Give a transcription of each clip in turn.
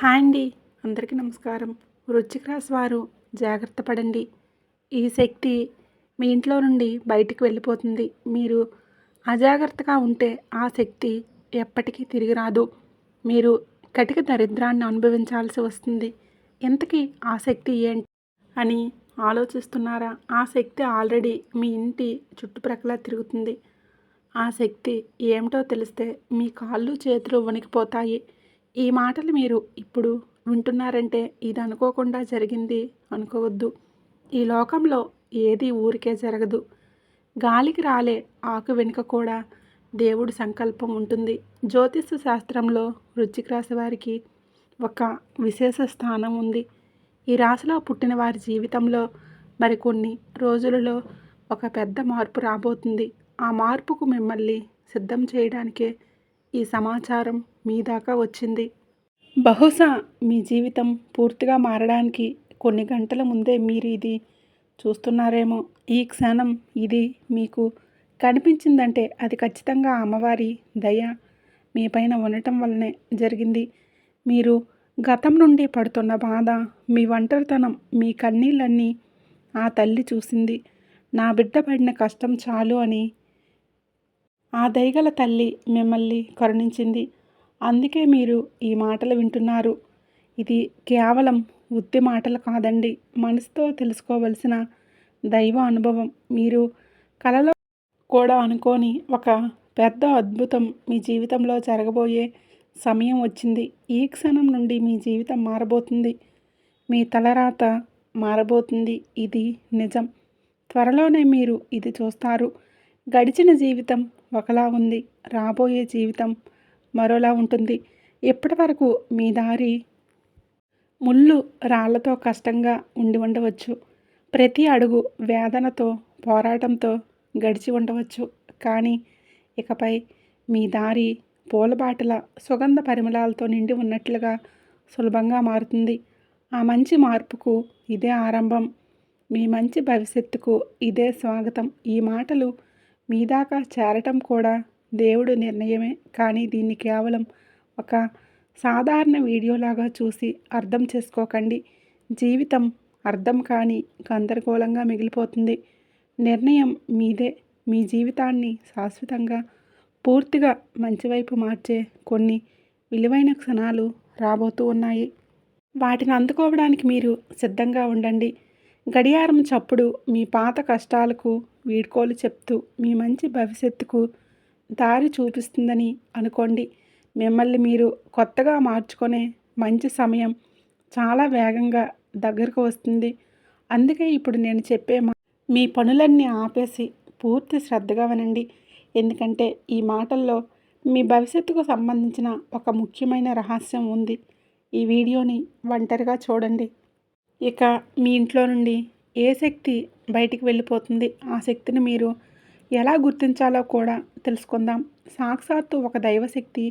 Hi అండి. అందరికీ నమస్కారం. వృచ్చిక రాశి వారు జాగ్రత్త పడండి. ఈ శక్తి మీ ఇంట్లో నుండి బయటికి వెళ్ళిపోతుంది. మీరు అజాగ్రత్తగా ఉంటే ఆ శక్తి ఎప్పటికీ తిరిగి రాదు. మీరు కటిక దరిద్రాన్ని అనుభవించాల్సి వస్తుంది. ఎంతకీ ఆ శక్తి ఏంటి అని ఆలోచిస్తున్నారా? ఆ శక్తి ఆల్రెడీ మీ ఇంటి చుట్టుప్రక్కల తిరుగుతుంది. ఆ శక్తి ఏమిటో తెలిస్తే మీ కాళ్ళు చేతులు వణికిపోతాయి. ఈ మాటలు మీరు ఇప్పుడు వింటున్నారంటే ఇది అనుకోకుండా జరిగింది అనుకోవద్దు. ఈ లోకంలో ఏది ఊరికే జరగదు. గాలికి రాలే ఆకు వెనుక కూడా దేవుడి సంకల్పం ఉంటుంది. జ్యోతిష శాస్త్రంలో వృశ్చిక రాశి వారికి ఒక విశేష స్థానం ఉంది. ఈ రాశిలో పుట్టిన వారి జీవితంలో మరికొన్ని రోజులలో ఒక పెద్ద మార్పు రాబోతుంది. ఆ మార్పుకు మిమ్మల్ని సిద్ధం చేయడానికే ఈ సమాచారం మీ దాకా వచ్చింది. బహుశా మీ జీవితం పూర్తిగా మారడానికి కొన్ని గంటల ముందే మీరు ఇది చూస్తున్నారేమో. ఈ క్షణం ఇది మీకు కనిపించిందంటే అది ఖచ్చితంగా అమ్మవారి దయ మీ పైన ఉండటం వల్లనే జరిగింది. మీరు గతం నుండి పడుతున్న బాధ మీ ఒంటరితనం మీ కన్నీళ్ళన్నీ ఆ తల్లి చూసింది. నా బిడ్డ పడిన కష్టం చాలు అని ఆ దయగల తల్లి మిమ్మల్ని కరుణించింది. అందుకే మీరు ఈ మాటలు వింటున్నారు. ఇది కేవలం ఉత్తి మాటలు కాదండి. మనసుతో తెలుసుకోవలసిన దైవ అనుభవం. మీరు కలలో కూడా అనుకోని ఒక పెద్ద అద్భుతం మీ జీవితంలో జరగబోయే సమయం వచ్చింది. ఈ క్షణం నుండి మీ జీవితం మారబోతుంది. మీ తలరాత మారబోతుంది. ఇది నిజం. త్వరలోనే మీరు ఇది చూస్తారు. గడిచిన జీవితం ఒకలా ఉంది. రాబోయే జీవితం మరోలా ఉంటుంది. ఇప్పటి వరకు మీ దారి? ముళ్ళు రాళ్ళతో కష్టంగా ఉండి ఉండవచ్చు. ప్రతి అడుగు వేదనతో పోరాటంతో గడిచి ఉండవచ్చు. కానీ ఇకపై మీ దారి పూలబాటల సుగంధ పరిమళాలతో నిండి ఉన్నట్లుగా సులభంగా మారుతుంది. ఆ మంచి మార్పుకు ఇదే ఆరంభం. మీ మంచి భవిష్యత్తుకు ఇదే స్వాగతం. ఈ మాటలు మీ దాకా చేరటం కూడా దేవుడు నిర్ణయమే. కానీ దీన్ని కేవలం ఒక సాధారణ వీడియోలాగా చూసి అర్థం చేసుకోకండి. జీవితం అర్థం కాని గందరగోళంగా మిగిలిపోతుంది. నిర్ణయం మీదే. మీ జీవితాన్ని శాశ్వతంగా పూర్తిగా మంచివైపు మార్చే కొన్ని విలువైన క్షణాలు రాబోతూ ఉన్నాయి. వాటిని అందుకోవడానికి మీరు సిద్ధంగా ఉండండి. గడియారం చప్పుడు మీ పాత కష్టాలకు వీడ్కోలు చెప్తూ మీ మంచి భవిష్యత్తుకు దారి చూపిస్తుందని అనుకోండి. మిమ్మల్ని మీరు కొత్తగా మార్చుకునే మంచి సమయం చాలా వేగంగా దగ్గరకు వస్తుంది. అందుకే ఇప్పుడు నేను చెప్పే మీ పనులన్నీ ఆపేసి పూర్తి శ్రద్ధగా వినండి. ఎందుకంటే ఈ మాటల్లో మీ భవిష్యత్తుకు సంబంధించిన ఒక ముఖ్యమైన రహస్యం ఉంది. ఈ వీడియోని ఒంటరిగా చూడండి. ఇక మీ ఇంట్లో నుండి ఏ శక్తి బయటికి వెళ్ళిపోతుంది? ఆ శక్తిని మీరు ఎలా గుర్తించాలో కూడా తెలుసుకుందాం. సాక్షాత్తు ఒక దైవశక్తి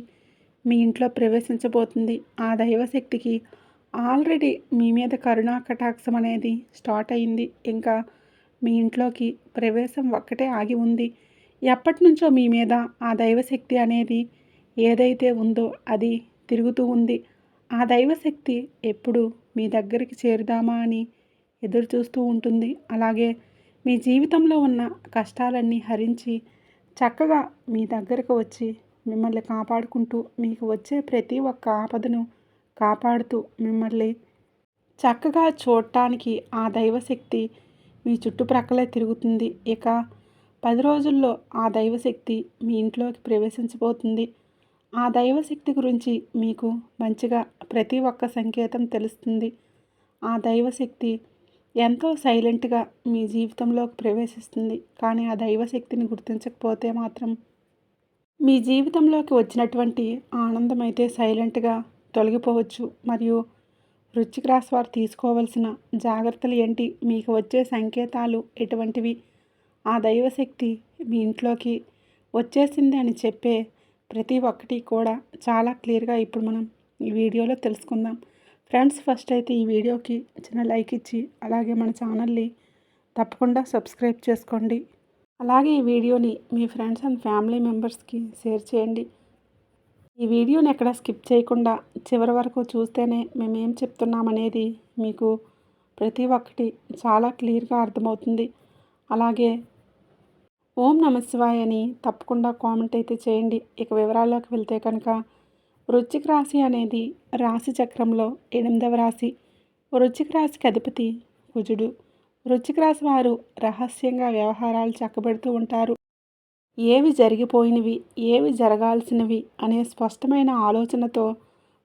మీ ఇంట్లో ప్రవేశించబోతుంది. ఆ దైవశక్తికి ఆల్రెడీ మీ మీద కరుణా కటాక్షం అనేది స్టార్ట్ అయింది. ఇంకా మీ ఇంట్లోకి ప్రవేశం ఒక్కటే ఆగి ఉంది. ఎప్పటి నుంచో మీ మీద ఆ దైవశక్తి అనేది ఏదైతే ఉందో అది తిరుగుతూ ఉంది. ఆ దైవశక్తి ఎప్పుడు మీ దగ్గరికి చేరుదామా అని ఎదురు చూస్తూ ఉంటుంది. అలాగే మీ జీవితంలో ఉన్న కష్టాలన్నీ హరించి చక్కగా మీ దగ్గరకు వచ్చి మిమ్మల్ని కాపాడుకుంటూ మీకు వచ్చే ప్రతి ఒక్క ఆపదను కాపాడుతూ మిమ్మల్ని చక్కగా చూడటానికి ఆ దైవశక్తి మీ చుట్టుప్రక్కలే తిరుగుతుంది. ఇక పది రోజుల్లో ఆ దైవశక్తి మీ ఇంట్లోకి ప్రవేశించబోతుంది. ఆ దైవశక్తి గురించి మీకు మంచిగా ప్రతి ఒక్క సంకేతం తెలుస్తుంది. ఆ దైవశక్తి ఎంతో సైలెంట్గా మీ జీవితంలోకి ప్రవేశిస్తుంది. కానీ ఆ దైవశక్తిని గుర్తించకపోతే మాత్రం మీ జీవితంలోకి వచ్చినటువంటి ఆనందం అయితే సైలెంట్గా తొలగిపోవచ్చు. మరియు వృచ్చిక రాశి వారు తీసుకోవలసిన జాగ్రత్తలు ఏంటి? మీకు వచ్చే సంకేతాలు ఎటువంటివి? ఆ దైవశక్తి మీ ఇంట్లోకి వచ్చేసింది అని చెప్పే ప్రతి ఒక్కటి కూడా చాలా క్లియర్గా ఇప్పుడు మనం ఈ వీడియోలో తెలుసుకుందాం. ఫ్రెండ్స్ ఫస్ట్ అయితే ఈ వీడియోకి చిన్న లైక్ ఇచ్చి అలాగే మన ఛానల్ని తప్పకుండా సబ్స్క్రైబ్ చేసుకోండి. అలాగే ఈ వీడియోని మీ ఫ్రెండ్స్ అండ్ ఫ్యామిలీ మెంబర్స్కి షేర్ చేయండి. ఈ వీడియోని ఎక్కడ స్కిప్ చేయకుండా చివరి వరకు చూస్తేనే మేము ఏం చెప్తున్నామనేది మీకు ప్రతి ఒక్కటి చాలా క్లియర్గా అర్థమవుతుంది. అలాగే ఓం నమశివాయ అని తప్పకుండా కామెంట్ అయితే చేయండి. ఇక వివరాల్లోకి వెళ్తే కనుక వృశ్చిక రాశి అనేది రాశి చక్రంలో ఎనిమిదవ రాశి. వృశ్చిక రాశికి అధిపతి కుజుడు. వృశ్చిక రాశి వారు రహస్యంగా వ్యవహారాలు చక్కబెడుతూ ఉంటారు. ఏవి జరిగిపోయినవి ఏవి జరగాల్సినవి అనే స్పష్టమైన ఆలోచనతో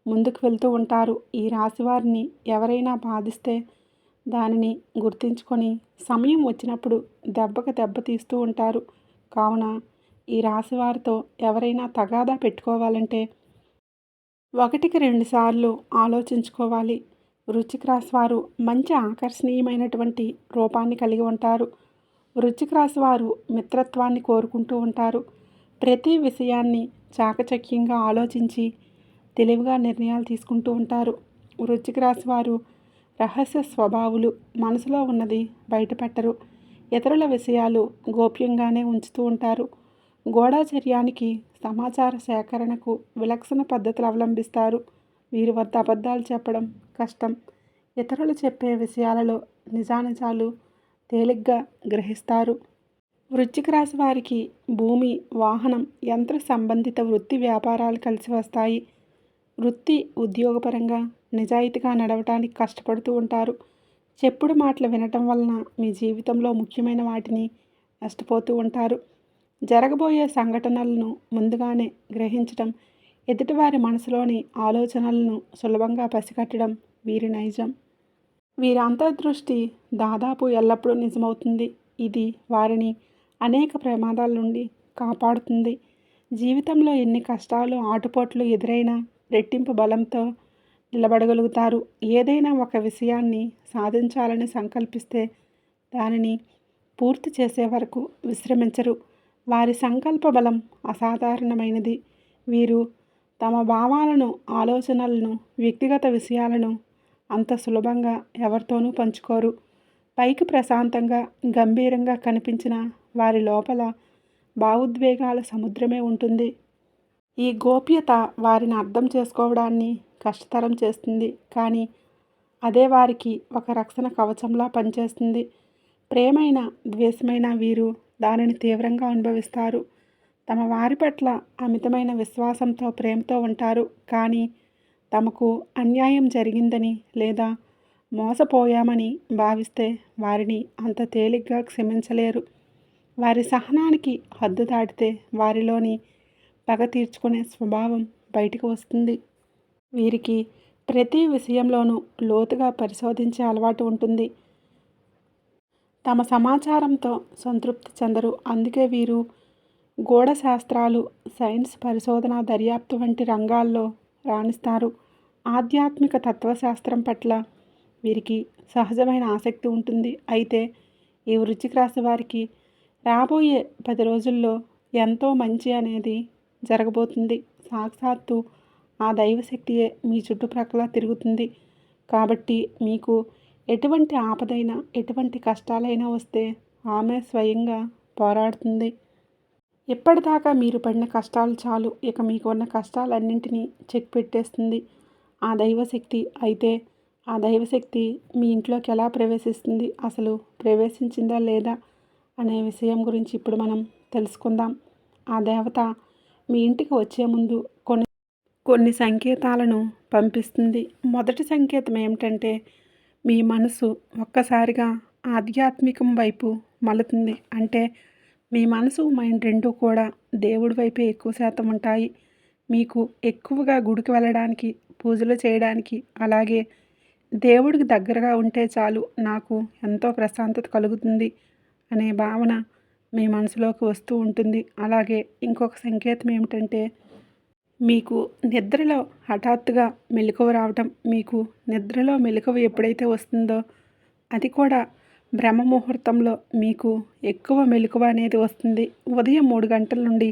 ముందుకు వెళ్తూ ఉంటారు ఈ రాశి వారిని ఎవరైనా బాధిస్తే దానిని గుర్తించుకొని సమయం వచ్చినప్పుడు దెబ్బకు దెబ్బ తీస్తూ ఉంటారు. కావున ఈ రాశి వారితో ఎవరైనా తగాదా పెట్టుకోవాలంటే ఒకటికి రెండు సార్లు ఆలోచించుకోవాలి. వృశ్చిక రాశి వారు మంచి ఆకర్షణీయమైనటువంటి రూపాన్ని కలిగి ఉంటారు. వృశ్చిక రాశి వారు మిత్రత్వాన్ని కోరుకుంటూ ఉంటారు. ప్రతి విషయాన్ని చాకచక్యంగా ఆలోచించి తెలివిగా నిర్ణయాలు తీసుకుంటూ ఉంటారు. వృశ్చిక రాశి వారు రహస్య స్వభావులు మనసులో ఉన్నది బయటపెట్టరు. ఇతరుల విషయాలు గోప్యంగానే ఉంచుతూ ఉంటారు. గూఢాచర్యానికి సమాచార సేకరణకు విలక్షణ పద్ధతులు అవలంబిస్తారు. వీరి వద్ద అబద్ధాలు చెప్పడం కష్టం. ఇతరులు చెప్పే విషయాలలో నిజానిజాలు తేలిగ్గా గ్రహిస్తారు. వృశ్చిక రాశి వారికి భూమి వాహనం యంత్ర సంబంధిత వృత్తి వ్యాపారాలు కలిసి వస్తాయి. వృత్తి ఉద్యోగపరంగా నిజాయితీగా నడవటానికి కష్టపడుతూ ఉంటారు. చెప్పుడు మాటలు వినటం వలన మీ జీవితంలో ముఖ్యమైన వాటిని నష్టపోతూ ఉంటారు. జరగబోయే సంఘటనలను ముందుగానే గ్రహించటం ఎదుటివారి మనసులోని ఆలోచనలను సులభంగా పసిగట్టడం వీరి నైజం. వీరి అంతర్దృష్టి దాదాపు ఎల్లప్పుడూ నిజమవుతుంది. ఇది వారిని అనేక ప్రమాదాల నుండి కాపాడుతుంది. జీవితంలో ఎన్ని కష్టాలు ఆటుపోట్లు ఎదురైనా రెట్టింపు బలంతో నిలబడగలుగుతారు. ఏదైనా ఒక విషయాన్ని సాధించాలని సంకల్పిస్తే దానిని పూర్తి చేసే వరకు విశ్రమించరు. వారి సంకల్ప బలం అసాధారణమైనది. వీరు తమ భావాలను ఆలోచనలను వ్యక్తిగత విషయాలను అంత సులభంగా ఎవరితోనూ పంచుకోరు. పైకి ప్రశాంతంగా గంభీరంగా కనిపించిన వారి లోపల భావోద్వేగాల సముద్రమే ఉంటుంది. ఈ గోప్యత వారిని అర్థం చేసుకోవడాన్ని కష్టతరం చేస్తుంది. కానీ అదే వారికి ఒక రక్షణ కవచంలా పనిచేస్తుంది. ప్రేమైన ద్వేషమైన వీరు దానిని తీవ్రంగా అనుభవిస్తారు. తమ వారి పట్ల అమితమైన విశ్వాసంతో ప్రేమతో ఉంటారు. కానీ తమకు అన్యాయం జరిగిందని లేదా మోసపోయామని భావిస్తే వారిని అంత తేలిగ్గా క్షమించలేరు. వారి సహనానికి హద్దు దాటితే వారిలోని పగ తీర్చుకునే స్వభావం బయటకు వస్తుంది. వీరికి ప్రతి విషయంలోనూ లోతుగా పరిశోధించే అలవాటు ఉంటుంది. తమ సమాచారంతో సంతృప్తి చెందరు. అందుకే వీరు గోడ శాస్త్రాలు సైన్స్ పరిశోధన దర్యాప్తు వంటి రంగాల్లో రాణిస్తారు. ఆధ్యాత్మిక తత్వశాస్త్రం పట్ల వీరికి సహజమైన ఆసక్తి ఉంటుంది. అయితే ఈ వృశ్చిక రాశి వారికి రాబోయే పది రోజుల్లో ఎంతో మంచి అనేది జరగబోతుంది. సాక్షాత్తు ఆ దైవశక్తియే మీ చుట్టుప్రక్కల తిరుగుతుంది. కాబట్టి మీకు ఎటువంటి ఆపదైనా ఎటువంటి కష్టాలైనా వస్తే ఆమె స్వయంగా పోరాడుతుంది. ఇప్పటిదాకా మీరు పడిన కష్టాలు చాలు. ఇక మీకు ఉన్న కష్టాలన్నింటినీ చెక్ పెట్టేస్తుంది. ఆ దైవశక్తి అయితే ఆ దైవశక్తి మీ ఇంట్లోకి ఎలా ప్రవేశిస్తుంది? అసలు ప్రవేశించిందా లేదా? అనే విషయం గురించి ఇప్పుడు మనం తెలుసుకుందాం. ఆ దేవత మీ ఇంటికి వచ్చే ముందు కొన్ని కొన్ని సంకేతాలను పంపిస్తుంది. మొదటి సంకేతం ఏమిటంటే మీ మనసు ఒక్కసారిగా ఆధ్యాత్మికం వైపు మలుతుంది. అంటే మీ మనసు మైండ్ రెండూ కూడా దేవుడి వైపే ఎక్కువ శాతం ఉంటాయి. మీకు ఎక్కువగా గుడికి వెళ్ళడానికి పూజలు చేయడానికి అలాగే దేవుడికి దగ్గరగా ఉంటే చాలు నాకు ఎంతో ప్రశాంతత కలుగుతుంది అనే భావన మీ మనసులోకి వస్తూ ఉంటుంది. అలాగే ఇంకొక సంకేతం ఏమిటంటే మీకు నిద్రలో హఠాత్తుగా మెలకువ రావటం మీకు నిద్రలో మెలకువ ఎప్పుడైతే వస్తుందో అది కూడా బ్రహ్మ ముహూర్తంలో మీకు ఎక్కువ మెలకువ అనేది వస్తుంది. ఉదయం మూడు గంటల నుండి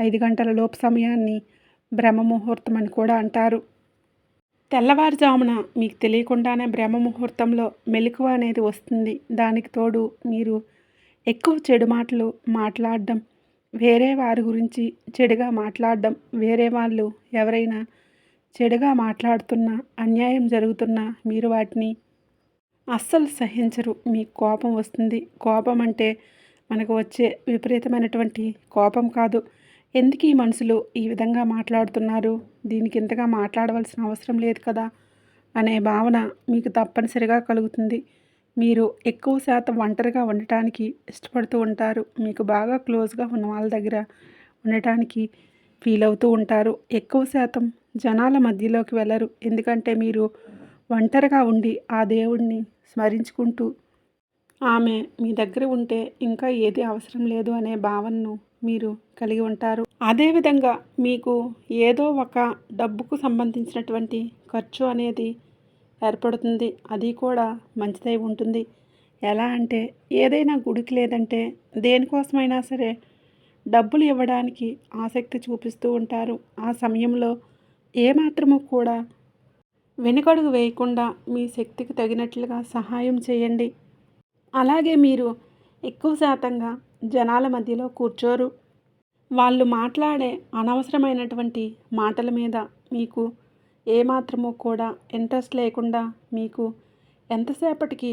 ఐదు గంటల లోపు సమయాన్ని బ్రహ్మ ముహూర్తం అని కూడా అంటారు. తెల్లవారుజామున మీకు తెలియకుండానే బ్రహ్మ ముహూర్తంలో మెలకువ అనేది వస్తుంది. దానికి తోడు మీరు ఎక్కువ చెడు మాటలు మాట్లాడడం వేరే వారి గురించి చెడుగా మాట్లాడడం వేరే వాళ్ళు ఎవరైనా చెడుగా మాట్లాడుతున్నా అన్యాయం జరుగుతున్నా మీరు వాటిని అస్సలు సహించరు. మీకు కోపం వస్తుంది. కోపం అంటే మనకు వచ్చే విపరీతమైనటువంటి కోపం కాదు. ఎందుకు ఈ మనుషులు ఈ విధంగా మాట్లాడుతున్నారు? దీనికి ఇంతగా మాట్లాడవలసిన అవసరం లేదు కదా? అనే భావన మీకు తప్పనిసరిగా కలుగుతుంది. మీరు ఎక్కువ శాతం ఒంటరిగా ఉండటానికి ఇష్టపడుతూ ఉంటారు. మీకు బాగా క్లోజ్గా ఉన్న వాళ్ళ దగ్గర ఉండటానికి ఫీల్ అవుతూ ఉంటారు. ఎక్కువ శాతం జనాల మధ్యలోకి వెళ్ళరు. ఎందుకంటే మీరు ఒంటరిగా ఉండి ఆ దేవుణ్ణి స్మరించుకుంటూ ఆమె మీ దగ్గర ఉంటే ఇంకా ఏది అవసరం లేదు అనే భావనను మీరు కలిగి ఉంటారు. అదేవిధంగా మీకు ఏదో ఒక డబ్బుకు సంబంధించినటువంటి ఖర్చు అనేది ఏర్పడుతుంది. అది కూడా మంచిదై ఉంటుంది. ఎలా అంటే ఏదైనా గుడికి లేదంటే దేనికోసమైనా సరే డబ్బులు ఇవ్వడానికి ఆసక్తి చూపిస్తూ ఉంటారు. ఆ సమయంలో ఏమాత్రము కూడా వెనుకడుగు వేయకుండా మీ శక్తికి తగినట్లుగా సహాయం చేయండి. అలాగే మీరు ఎక్కువ శాతంగా జనాల మధ్యలో కూర్చోరు. వాళ్ళు మాట్లాడే అనవసరమైనటువంటి మాటల మీద మీకు ఏమాత్రము కూడా ఇంట్రెస్ట్ లేకుండా మీకు ఎంతసేపటికి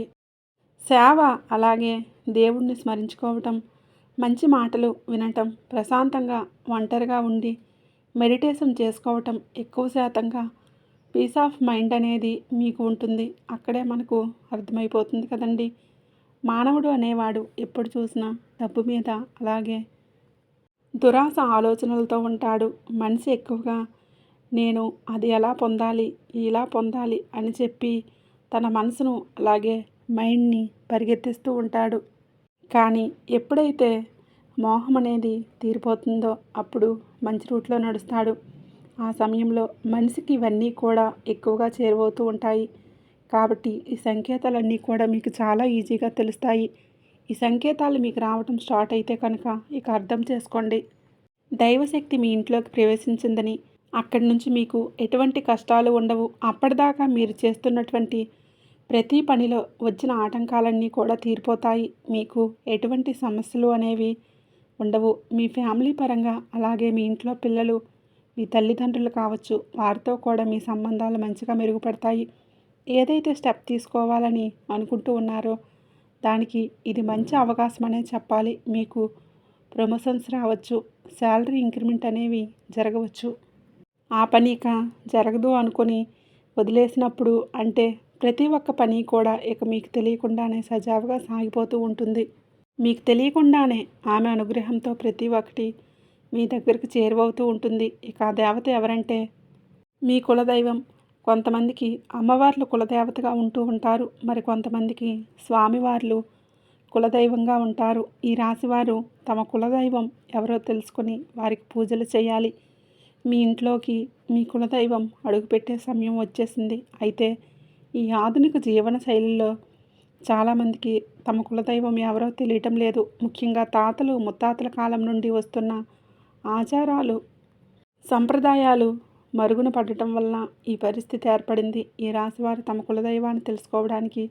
సేవ అలాగే దేవుణ్ణి స్మరించుకోవటం మంచి మాటలు వినటం ప్రశాంతంగా ఒంటరిగా ఉండి మెడిటేషన్ చేసుకోవటం ఎక్కువ శాతంగా పీస్ ఆఫ్ మైండ్ అనేది మీకు ఉంటుంది. అక్కడే మనకు అర్థమైపోతుంది కదండి. మానవుడు అనేవాడు ఎప్పుడు చూసినా డబ్బు మీద అలాగే దురాశ ఆలోచనలతో ఉంటాడు. మనిషి ఎక్కువగా నేను అది ఎలా పొందాలి ఇలా పొందాలి అని చెప్పి తన మనసును అలాగే మైండ్ని పరిగెత్తిస్తూ ఉంటాడు. కానీ ఎప్పుడైతే మోహం అనేది తీరిపోతుందో అప్పుడు మంచి రూట్లో నడుస్తాడు. ఆ సమయంలో మనిషికి ఇవన్నీ కూడా ఎక్కువగా చేరువవుతూ ఉంటాయి. కాబట్టి ఈ సంకేతాలన్నీ కూడా మీకు చాలా ఈజీగా తెలుస్తాయి. ఈ సంకేతాలు మీకు రావటం స్టార్ట్ అయితే కనుక ఇక అర్థం చేసుకోండి. దైవశక్తి మీ ఇంట్లోకి ప్రవేశించిందని అక్కడి నుంచి మీకు ఎటువంటి కష్టాలు ఉండవు. అప్పటిదాకా మీరు చేస్తున్నటువంటి ప్రతి పనిలో వచ్చిన ఆటంకాలన్నీ కూడా తీరిపోతాయి. మీకు ఎటువంటి సమస్యలు అనేవి ఉండవు. మీ ఫ్యామిలీ పరంగా అలాగే మీ ఇంట్లో పిల్లలు మీ తల్లిదండ్రులు కావచ్చు వారితో కూడా మీ సంబంధాలు మంచిగా మెరుగుపడతాయి. ఏదైతే స్టెప్ తీసుకోవాలని అనుకుంటూ ఉన్నారో దానికి ఇది మంచి అవకాశం అనే చెప్పాలి. మీకు ప్రమోషన్స్ రావచ్చు శాలరీ ఇంక్రిమెంట్ అనేవి జరగవచ్చు. ఆ పని ఇక జరగదు అనుకొని వదిలేసినప్పుడు అంటే ప్రతి ఒక్క పని కూడా ఇక మీకు తెలియకుండానే సజావుగా సాగిపోతూ ఉంటుంది. మీకు తెలియకుండానే ఆమె అనుగ్రహంతో ప్రతి ఒక్కటి మీ దగ్గరికి చేరువవుతూ ఉంటుంది. ఇక ఆ దేవత ఎవరంటే మీ కులదైవం. కొంతమందికి అమ్మవార్లు కులదేవతగా ఉంటూ ఉంటారు. మరి కొంతమందికి స్వామివార్లు కులదైవంగా ఉంటారు. ఈ రాశివారు తమ కులదైవం ఎవరో తెలుసుకొని వారికి పూజలు చేయాలి. మీ ఇంట్లోకి మీ కులదైవం అడుగుపెట్టే సమయం వచ్చేసింది. అయితే ఈ ఆధునిక జీవన శైలిలో చాలామందికి తమ కులదైవం ఎవరో తెలియటం లేదు. ముఖ్యంగా తాతలు ముత్తాతల కాలం నుండి వస్తున్న ఆచారాలు సంప్రదాయాలు మరుగున పడటం వలన ఈ పరిస్థితి ఏర్పడింది. ఈ రాశివారు తమ కులదైవాన్ని తెలుసుకోవడానికి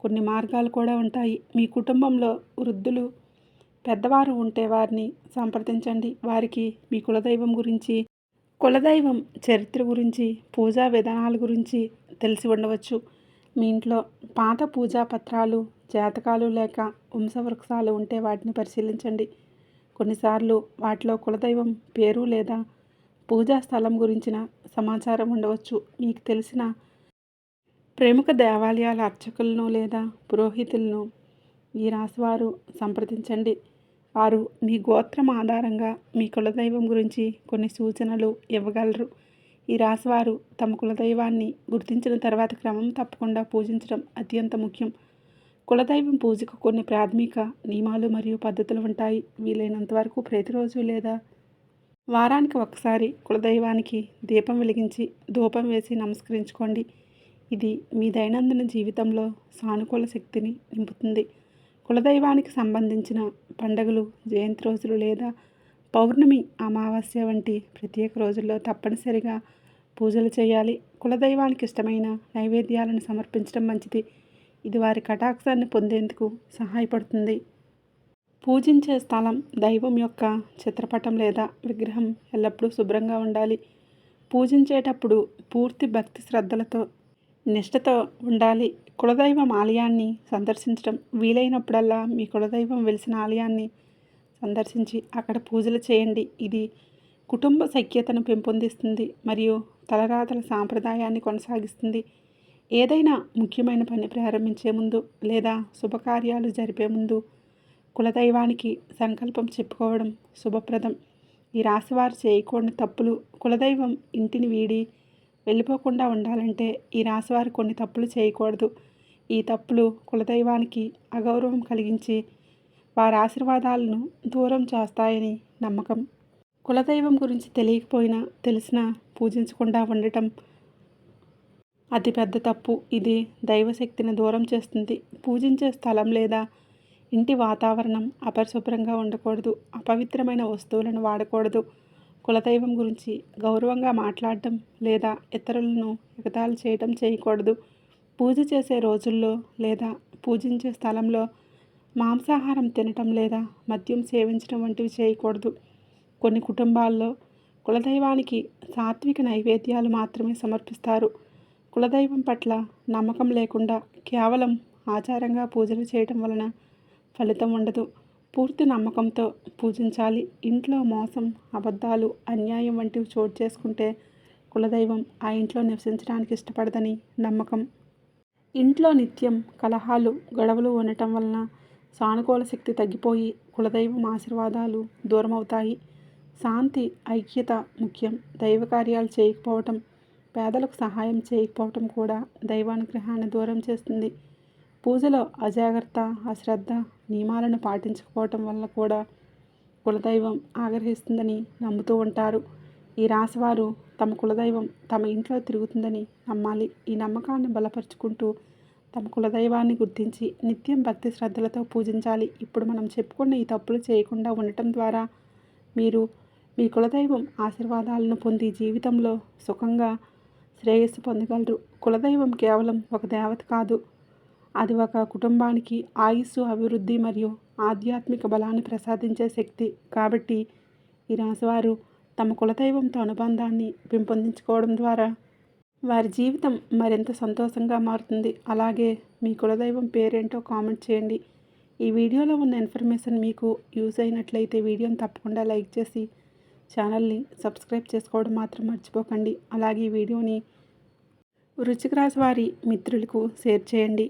కొన్ని మార్గాలు కూడా ఉంటాయి. మీ కుటుంబంలో వృద్ధులు పెద్దవారు ఉంటే వారిని సంప్రదించండి. వారికి మీ కులదైవం గురించి కులదైవం చరిత్ర గురించి పూజా విధానాల గురించి తెలిసి ఉండవచ్చు. మీ ఇంట్లో పాత పూజా పత్రాలు జాతకాలు లేక వంశవృక్షాలు ఉంటే వాటిని పరిశీలించండి. కొన్నిసార్లు వాటిలో కులదైవం పేరు లేదా పూజా స్థలం గురించిన సమాచారం ఉండవచ్చు. మీకు తెలిసిన ప్రముఖ దేవాలయాల అర్చకులను లేదా పురోహితులను ఈ రాశివారు సంప్రదించండి. వారు మీ గోత్రం ఆధారంగా మీ కులదైవం గురించి కొన్ని సూచనలు ఇవ్వగలరు. ఈ రాశివారు తమ కులదైవాన్ని గుర్తించిన తర్వాత క్రమం తప్పకుండా పూజించడం అత్యంత ముఖ్యం. కులదైవం పూజకు కొన్ని ప్రాథమిక నియమాలు మరియు పద్ధతులు ఉంటాయి. వీలైనంత వరకు ప్రతిరోజు లేదా వారానికి ఒకసారి కులదైవానికి దీపం వెలిగించి ధూపం వేసి నమస్కరించుకోండి. ఇది మీ దైనందిన జీవితంలో సానుకూల శక్తిని నింపుతుంది. కులదైవానికి సంబంధించిన పండుగలు జయంతి రోజులు లేదా పౌర్ణమి అమావాస్య వంటి ప్రత్యేక రోజుల్లో తప్పనిసరిగా పూజలు చేయాలి. కులదైవానికి ఇష్టమైన నైవేద్యాలను సమర్పించడం మంచిది. ఇది వారి కటాక్షాన్ని పొందేందుకు సహాయపడుతుంది. పూజించే స్థలం దైవం యొక్క చిత్రపటం లేదా విగ్రహం ఎల్లప్పుడూ శుభ్రంగా ఉండాలి. పూజించేటప్పుడు పూర్తి భక్తి శ్రద్ధలతో నిష్ఠతో ఉండాలి. కులదైవం ఆలయాన్ని సందర్శించడం వీలైనప్పుడల్లా మీ కులదైవం వెలిసిన ఆలయాన్ని సందర్శించి అక్కడ పూజలు చేయండి. ఇది కుటుంబ సఖ్యతను పెంపొందిస్తుంది మరియు తలరాతల సాంప్రదాయాన్ని కొనసాగిస్తుంది. ఏదైనా ముఖ్యమైన పని ప్రారంభించే ముందు లేదా శుభకార్యాలు జరిపే ముందు కులదైవానికి సంకల్పం చెప్పుకోవడం శుభప్రదం. ఈ రాశివారు చేయకూడని తప్పులు కులదైవం ఇంటిని వీడి వెళ్ళిపోకుండా ఉండాలంటే ఈ రాశివారు కొన్ని తప్పులు చేయకూడదు. ఈ తప్పులు కులదైవానికి అగౌరవం కలిగించి వారి ఆశీర్వాదాలను దూరం చేస్తాయని నమ్మకం. కులదైవం గురించి తెలియకపోయినా తెలిసినా పూజించకుండా ఉండటం అతిపెద్ద తప్పు. ఇది దైవశక్తిని దూరం చేస్తుంది. పూజించే స్థలం లేదా ఇంటి వాతావరణం అపరిశుభ్రంగా ఉండకూడదు. అపవిత్రమైన వస్తువులను వాడకూడదు. కులదైవం గురించి గౌరవంగా మాట్లాడటం లేదా ఇతరులను ఎగతాళి చేయటం చేయకూడదు. పూజ చేసే రోజుల్లో లేదా పూజించే స్థలంలో మాంసాహారం తినటం లేదా మద్యం సేవించడం వంటివి చేయకూడదు. కొన్ని కుటుంబాల్లో కులదైవానికి సాత్విక నైవేద్యాలు మాత్రమే సమర్పిస్తారు. కులదైవం పట్ల నమ్మకం లేకుండా కేవలం ఆచారంగా పూజలు చేయటం వలన ఫలితం ఉండదు. పూర్తి నమ్మకంతో పూజించాలి. ఇంట్లో మోసం అబద్ధాలు అన్యాయం వంటివి చోటు చేసుకుంటే కులదైవం ఆ ఇంట్లో నివసించడానికి ఇష్టపడదని నమ్మకం. ఇంట్లో నిత్యం కలహాలు గొడవలు ఉండటం వలన సానుకూల శక్తి తగ్గిపోయి కులదైవం ఆశీర్వాదాలు దూరమవుతాయి. శాంతి ఐక్యత ముఖ్యం. దైవ కార్యాలు చేయకపోవటం పేదలకు సహాయం చేయకపోవటం కూడా దైవానుగ్రహాన్ని దూరం చేస్తుంది. పూజలో అజాగ్రత్త అశ్రద్ధ నియమాలను పాటించకపోవటం వల్ల కూడా కులదైవం ఆగ్రహిస్తుందని నమ్ముతూ ఉంటారు. ఈ రాశివారు తమ కులదైవం తమ ఇంట్లో తిరుగుతుందని నమ్మాలి. ఈ నమ్మకాన్ని బలపరుచుకుంటూ తమ కులదైవాన్ని గుర్తించి నిత్యం భక్తి శ్రద్ధలతో పూజించాలి. ఇప్పుడు మనం చెప్పుకున్న ఈ తప్పులు చేయకుండా ఉండటం ద్వారా మీరు మీ కులదైవం ఆశీర్వాదాలను పొంది జీవితంలో సుఖంగా శ్రేయస్సు పొందగలరు. కులదైవం కేవలం ఒక దేవత కాదు. అది ఒక కుటుంబానికి ఆయుస్సు అభివృద్ధి మరియు ఆధ్యాత్మిక బలాన్ని ప్రసాదించే శక్తి. కాబట్టి ఈ రాశివారు తమ కులదైవంతో అనుబంధాన్ని పెంపొందించుకోవడం ద్వారా వారి జీవితం మరింత సంతోషంగా మారుతుంది. అలాగే మీ కులదైవం పేరేంటో కామెంట్ చేయండి. ఈ వీడియోలో ఉన్న ఇన్ఫర్మేషన్ మీకు యూజ్ అయినట్లయితే వీడియోని తప్పకుండా లైక్ చేసి ఛానల్ని సబ్స్క్రైబ్ చేసుకోవడం మాత్రం మర్చిపోకండి. అలాగే ఈ వీడియోని వృచ్చిక రాశి వారి మిత్రులకు షేర్ చేయండి.